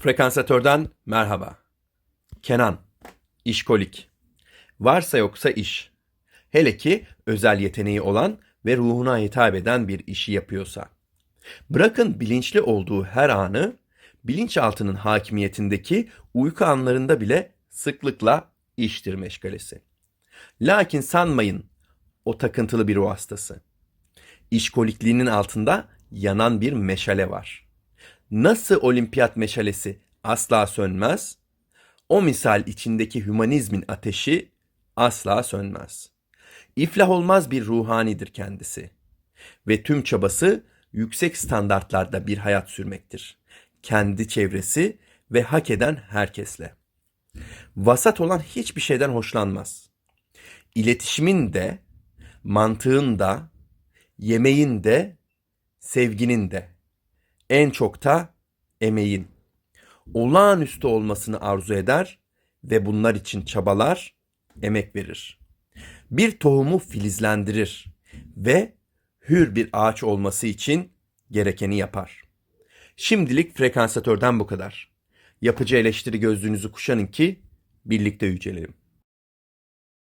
Frekansatörden merhaba. Kenan, işkolik. Varsa yoksa iş. Hele ki özel yeteneği olan ve ruhuna hitap eden bir işi yapıyorsa. Bırakın bilinçli olduğu her anı, bilinçaltının hakimiyetindeki uyku anlarında bile sıklıkla iştir meşgalesi. Lakin sanmayın o takıntılı bir ruh hastası. İşkolikliğinin altında yanan bir meşale var. Nasıl olimpiyat meşalesi asla sönmez, o misal içindeki hümanizmin ateşi asla sönmez. İflah olmaz bir ruhanidir kendisi ve tüm çabası yüksek standartlarda bir hayat sürmektir. Kendi çevresi ve hak eden herkesle. Vasat olan hiçbir şeyden hoşlanmaz. İletişimin de, mantığın da, yemeğin de, sevginin de, en çok da emeğin olağanüstü olmasını arzu eder ve bunlar için çabalar, emek verir. Bir tohumu filizlendirir ve hür bir ağaç olması için gerekeni yapar. Şimdilik frekansatörden bu kadar. Yapıcı eleştiri gözlüğünüzü kuşanın ki birlikte yücelelim.